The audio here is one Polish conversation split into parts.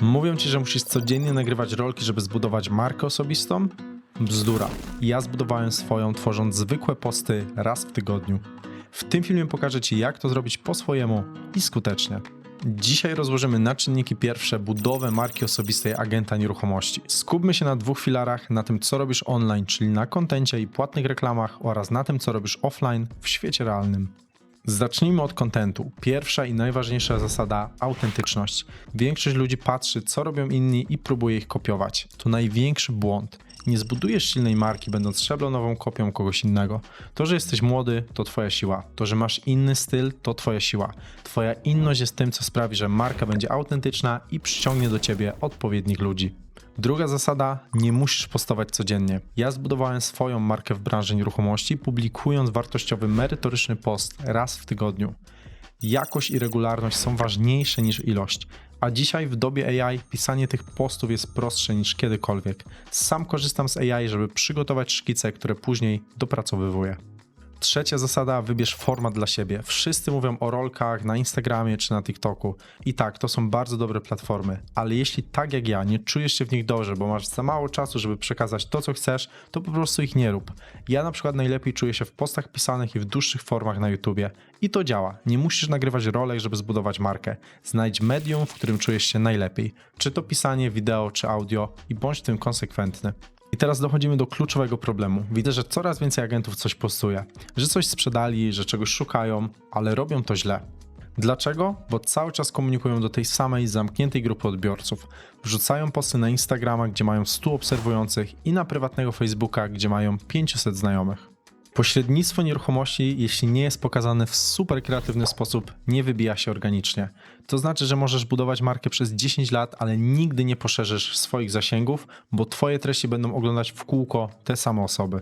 Mówią ci, że musisz codziennie nagrywać rolki, żeby zbudować markę osobistą? Bzdura. Ja zbudowałem swoją, tworząc zwykłe posty raz w tygodniu. W tym filmie pokażę Ci, jak to zrobić po swojemu i skutecznie. Dzisiaj rozłożymy na czynniki pierwsze budowę marki osobistej agenta nieruchomości. Skupmy się na dwóch filarach, na tym co robisz online, czyli na kontencie i płatnych reklamach oraz na tym co robisz offline w świecie realnym. Zacznijmy od kontentu. Pierwsza i najważniejsza zasada autentyczność. Większość ludzi patrzy, co robią inni i próbuje ich kopiować. To największy błąd. Nie zbudujesz silnej marki, będąc szablonową kopią kogoś innego. To, że jesteś młody, to twoja siła. To, że masz inny styl, to twoja siła. Twoja inność jest tym, co sprawi, że marka będzie autentyczna i przyciągnie do ciebie odpowiednich ludzi. Druga zasada, nie musisz postować codziennie. Ja zbudowałem swoją markę w branży nieruchomości, publikując wartościowy, merytoryczny post raz w tygodniu. Jakość i regularność są ważniejsze niż ilość. A dzisiaj w dobie AI pisanie tych postów jest prostsze niż kiedykolwiek. Sam korzystam z AI, żeby przygotować szkice, które później dopracowywuję. Trzecia zasada, wybierz format dla siebie. Wszyscy mówią o rolkach na Instagramie czy na TikToku. I tak, to są bardzo dobre platformy, ale jeśli tak jak ja nie czujesz się w nich dobrze, bo masz za mało czasu, żeby przekazać to, co chcesz, to po prostu ich nie rób. Ja na przykład najlepiej czuję się w postach pisanych i w dłuższych formach na YouTubie. I to działa. Nie musisz nagrywać rolek, żeby zbudować markę. Znajdź medium, w którym czujesz się najlepiej. Czy to pisanie, wideo, czy audio i bądź w tym konsekwentny. I teraz dochodzimy do kluczowego problemu. Widzę, że coraz więcej agentów coś postuje, że coś sprzedali, że czegoś szukają, ale robią to źle. Dlaczego? Bo cały czas komunikują do tej samej zamkniętej grupy odbiorców. Wrzucają posty na Instagrama, gdzie mają 100 obserwujących i na prywatnego Facebooka, gdzie mają 500 znajomych. Pośrednictwo nieruchomości, jeśli nie jest pokazane w super kreatywny sposób, nie wybija się organicznie. To znaczy, że możesz budować markę przez 10 lat, ale nigdy nie poszerzysz swoich zasięgów, bo Twoje treści będą oglądać w kółko te same osoby.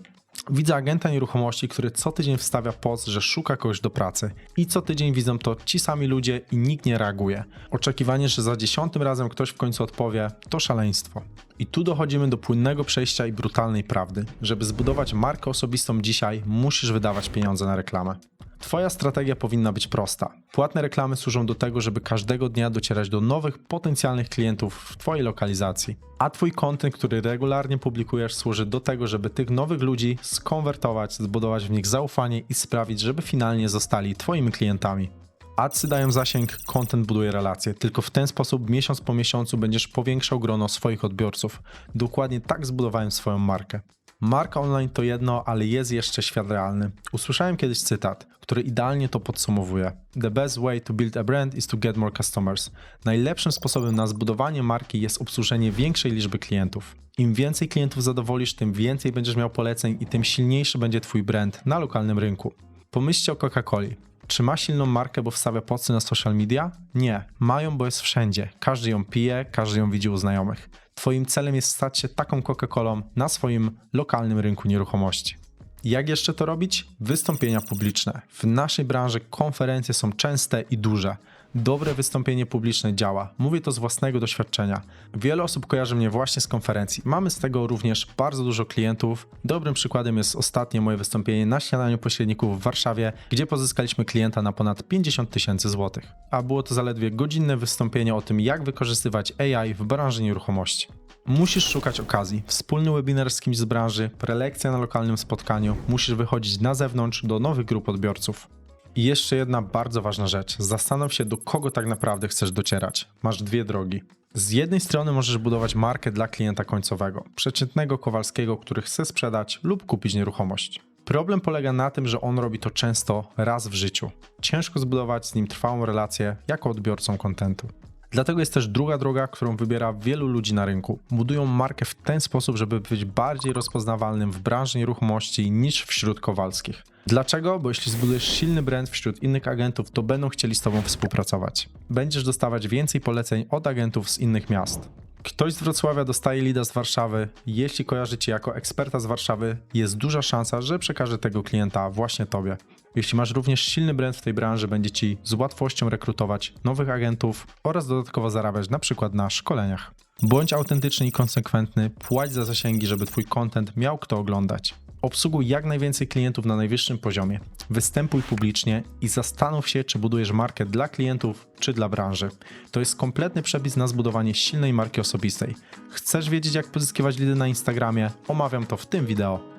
Widzę agenta nieruchomości, który co tydzień wstawia post, że szuka kogoś do pracy. I co tydzień widzą to ci sami ludzie i nikt nie reaguje. Oczekiwanie, że za dziesiątym razem ktoś w końcu odpowie, to szaleństwo. I tu dochodzimy do płynnego przejścia i brutalnej prawdy. Żeby zbudować markę osobistą dzisiaj, musisz wydawać pieniądze na reklamę. Twoja strategia powinna być prosta. Płatne reklamy służą do tego, żeby każdego dnia docierać do nowych potencjalnych klientów w Twojej lokalizacji. A Twój kontent, który regularnie publikujesz, służy do tego, żeby tych nowych ludzi skonwertować, zbudować w nich zaufanie i sprawić, żeby finalnie zostali Twoimi klientami. Adsy dają zasięg, content buduje relacje. Tylko w ten sposób miesiąc po miesiącu będziesz powiększał grono swoich odbiorców. Dokładnie tak zbudowałem swoją markę. Marka online to jedno, ale jest jeszcze świat realny. Usłyszałem kiedyś cytat, który idealnie to podsumowuje. The best way to build a brand is to get more customers. Najlepszym sposobem na zbudowanie marki jest obsłużenie większej liczby klientów. Im więcej klientów zadowolisz, tym więcej będziesz miał poleceń i tym silniejszy będzie twój brand na lokalnym rynku. Pomyślcie o Coca-Coli. Czy ma silną markę, bo wstawia posty na social media? Nie. Mają, bo jest wszędzie. Każdy ją pije, każdy ją widzi u znajomych. Twoim celem jest stać się taką Coca-Colą na swoim lokalnym rynku nieruchomości. Jak jeszcze to robić? Wystąpienia publiczne. W naszej branży konferencje są częste i duże. Dobre wystąpienie publiczne działa. Mówię to z własnego doświadczenia. Wiele osób kojarzy mnie właśnie z konferencji. Mamy z tego również bardzo dużo klientów. Dobrym przykładem jest ostatnie moje wystąpienie na śniadaniu pośredników w Warszawie, gdzie pozyskaliśmy klienta na ponad 50 tysięcy złotych. A było to zaledwie godzinne wystąpienie o tym, jak wykorzystywać AI w branży nieruchomości. Musisz szukać okazji. Wspólny webinar z kimś z branży, prelekcja na lokalnym spotkaniu. Musisz wychodzić na zewnątrz do nowych grup odbiorców. I jeszcze jedna bardzo ważna rzecz. Zastanów się, do kogo tak naprawdę chcesz docierać. Masz dwie drogi. Z jednej strony możesz budować markę dla klienta końcowego, przeciętnego Kowalskiego, który chce sprzedać lub kupić nieruchomość. Problem polega na tym, że on robi to często raz w życiu. Ciężko zbudować z nim trwałą relację jako odbiorcą kontentu. Dlatego jest też druga droga, którą wybiera wielu ludzi na rynku. Budują markę w ten sposób, żeby być bardziej rozpoznawalnym w branży nieruchomości niż wśród Kowalskich. Dlaczego? Bo jeśli zbudujesz silny brand wśród innych agentów, to będą chcieli z Tobą współpracować. Będziesz dostawać więcej poleceń od agentów z innych miast. Ktoś z Wrocławia dostaje lida z Warszawy. Jeśli kojarzy Cię jako eksperta z Warszawy, jest duża szansa, że przekaże tego klienta właśnie Tobie. Jeśli masz również silny brand w tej branży, będzie Ci z łatwością rekrutować nowych agentów oraz dodatkowo zarabiać na przykład na szkoleniach. Bądź autentyczny i konsekwentny, płać za zasięgi, żeby Twój content miał kto oglądać. Obsługuj jak najwięcej klientów na najwyższym poziomie. Występuj publicznie i zastanów się, czy budujesz markę dla klientów, czy dla branży. To jest kompletny przepis na zbudowanie silnej marki osobistej. Chcesz wiedzieć, jak pozyskiwać lidy na Instagramie? Omawiam to w tym wideo.